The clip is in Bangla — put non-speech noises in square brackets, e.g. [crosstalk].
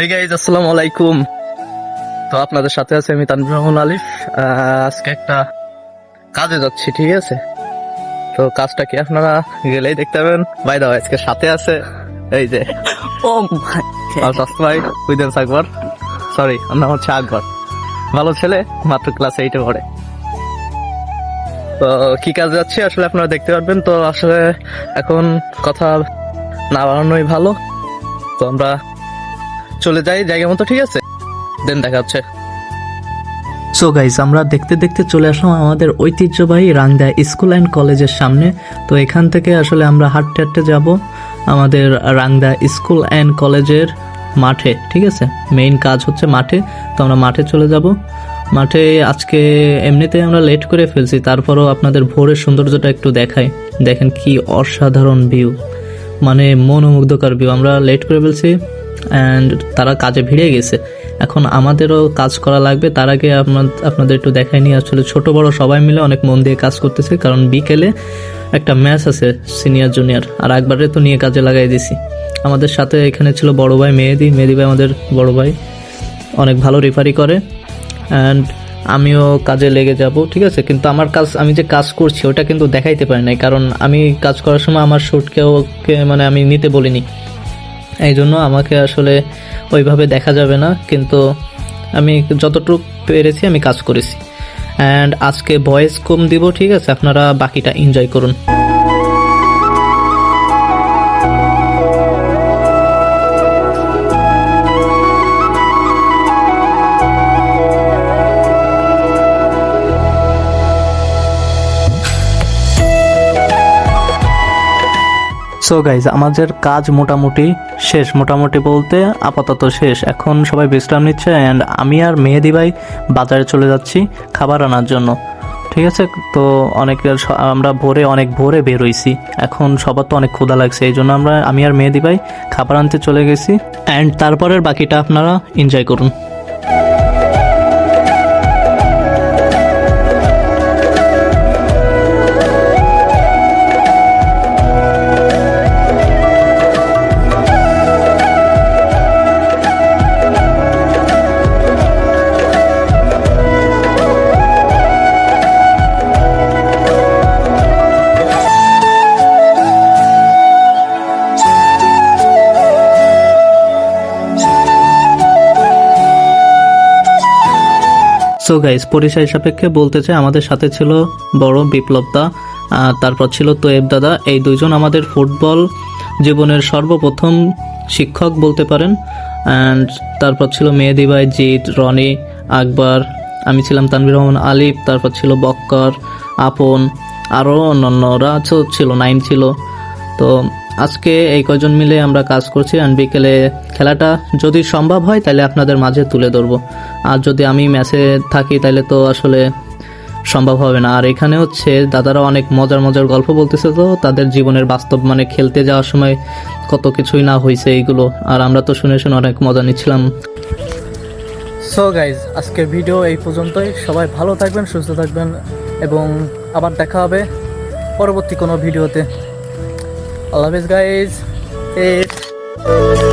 এই গাইজ আসসালামু আলাইকুম। তো আপনাদের সাথে আছে আমি তানভীর রহমান আলিফ। আজকে একটা কাজে যাচ্ছি ঠিক আছে? তো কাজটা কি আপনারা গেলেই দেখতে পাবেন। বাই দা আজকে সাথে আছে এই যে [laughs] ও মাই ভাই উইদেন্স আকবর সরি আমার নাম হচ্ছে আকবর। ভালো ছেলে মাত্র ক্লাস এইটে পড়ে। তো কি কাজে যাচ্ছি আসলে আপনারা দেখতে পারবেন। তো আসলে এখন কথা না বাড়ানোই ভালো। তো আমরা চলে যাই, জায়গা মতো, ঠিক আছে? দেন দেখা হচ্ছে। সো গাইজ আমরা দেখতে দেখতে চলে আসলাম আমাদের ঐতিহ্যবাহী রাংদা স্কুল অ্যান্ড কলেজের সামনে। তো এখান থেকে আসলে আমরা হাঁটতে হাঁটতে যাব আমাদের রাংদা স্কুল অ্যান্ড কলেজের মাঠে, ঠিক আছে? মেইন কাজ হচ্ছে মাঠে। তো আমরা মাঠে চলে যাব। মাঠে আজকে এমনিতে আমরা লেট করে ফেলছি, তারপরও আপনাদের ভোরের সৌন্দর্যটা একটু দেখাই। দেখেন কি অসাধারণ ভিউ মানে মনোমুগ্ধকর ভিউ আমরা লেট করে ফেলছি। অ্যান্ড তারা কাজে ভিড়ে গেছে। এখন আমাদেরও কাজ করা লাগবে। তার আগে আপনাদের একটু দেখাই নিয়ে আসলে ছোট বড় সবাই মিলে অনেক মন দিয়ে কাজ করতেছে। কারণ বিকেলে একটা ম্যাচ আছে সিনিয়র, জুনিয়র। আর একবারে তো নিয়ে কাজে লাগাই দিছি। আমাদের সাথে এখানে ছিল বড় ভাই মেহেদি। মেহেদি ভাই আমাদের বড় ভাই। অনেক ভালো রেফারি করে। অ্যান্ড আমিও কাজে লেগে যাব, ঠিক আছে? কিন্তু আমার কাজ, আমি যে কাজ করছি, ওটা কিন্তু দেখাইতে পারি নাই। কারণ আমি কাজ করার সময় আমার শ্যুটকেও মানে আমি নিতে বলিনি। এই জন্য আমাকে আসলে ওইভাবে দেখা যাবে না, কিন্তু আমি যতটুকু পেরেছি আমি কাজ করেছি। অ্যান্ড আজকে ভয়েস কম দিব, ঠিক আছে? আপনারা বাকিটা এনজয় করুন। সো গাইজ আমাদের কাজ মোটামুটি শেষ। মোটামুটি বলতে আপাতত শেষ। এখন সবাই বিশ্রাম নিচ্ছে অ্যান্ড আমি আর মেহেদি ভাই বাজারে চলে যাচ্ছি খাবার আনার জন্য। ঠিক আছে? তো অনেক আমরা ভোরে, অনেক ভোরে বেরোইছি এখন সবার তো অনেক ক্ষুধা লাগছে, এই জন্য আমরা, আমি আর মেহেদি ভাই খাবার আনতে চলে গেছি। অ্যান্ড তারপরের বাকিটা আপনারা এনজয় করুন। সো গাইস পরিচয় সাপেক্ষে বলতে চাই, আমাদের সাথে ছিল বড় বিপ্লব দা তারপর ছিল তোয়েব দাদা। এই দুইজন আমাদের ফুটবল জীবনের সর্বপ্রথম শিক্ষক বলতে পারেন। অ্যান্ড তারপর ছিল মেহেদি ভাই, জিৎ, রনি, আকবর, আমি ছিলাম তানভীর রহমান, আলিফ, তারপর ছিল বক্কর, আপন আরও অন্যান্যরা ছিল নাইম ছিল। তো আজকে এই কজন মিলে আমরা কাজ করছি আর বিকেলে খেলাটা যদি সম্ভব হয়, তাহলে আপনাদের মাঝে তুলে ধরবো। আর যদি আমি ম্যাচে থাকি, তাহলে তো আসলে সম্ভব হবে না। আর এখানে হচ্ছে দাদারা অনেক মজার মজার গল্প বলতেছে তো, তাদের জীবনের বাস্তব মানে খেলতে যাওয়ার সময় কত কিছুই না হয়েছে এইগুলো। আর আমরা তো শুনে শুনে অনেক মজা নিচ্ছিলাম। সো গাইজ আজকের ভিডিও এই পর্যন্তই। সবাই ভালো থাকবেন, সুস্থ থাকবেন, এবং আবার দেখা হবে পরবর্তী কোনো ভিডিওতে I love you guys. Peace.